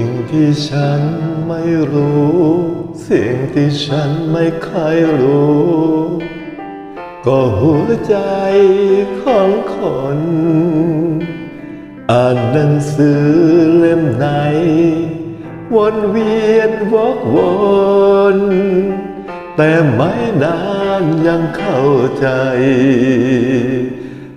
ิ่งที่ฉันไม่รู้ สิ่งที่ฉันไม่เคยรู้ ก็หัวใจของคน อ่านหนังสือเล่มไหน วนเวียนวกวนแต่ไม่นานยังเข้าใจ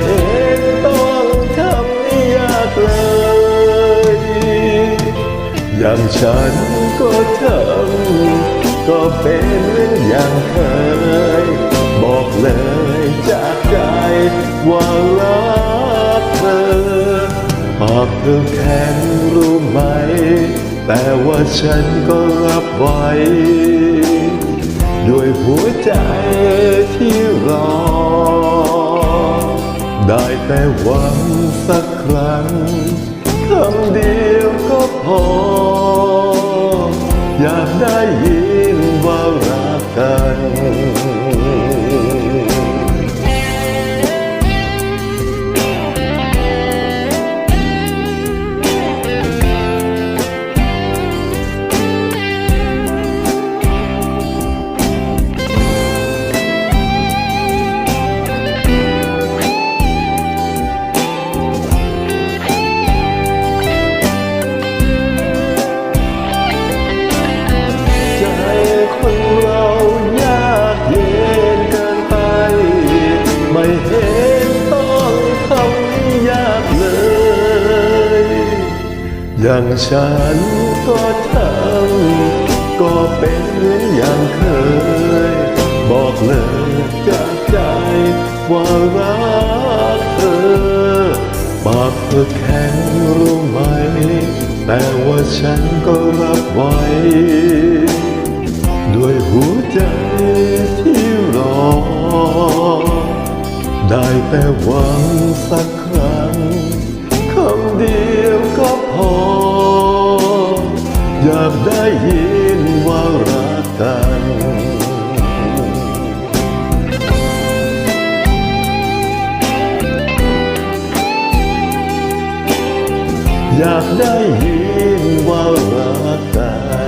เห็นต้องทำยากเลย อย่างฉันก็ทำก็เป็นอย่างเคย บอกเลยจากใจว่ารักเธอปากเธอแข็งรู้ไหม แต่ว่าฉันก็รับไว้ด้วยหัวใจที่รอ แต่หวังสักครั้งคำเดียวก็พอ อย่างฉันก็ทำก็เป็นเหมือนอย่างเคย บอกเลยจากใจว่ารักเธอปากเธอแข็งรู้ไหม แต่ว่าฉันก็รับไว้ ด้วยหัวใจที่รอ ได้แต่หวังสัก กับได้ยินว่ารักกันอยากได้ยินว่ารักกัน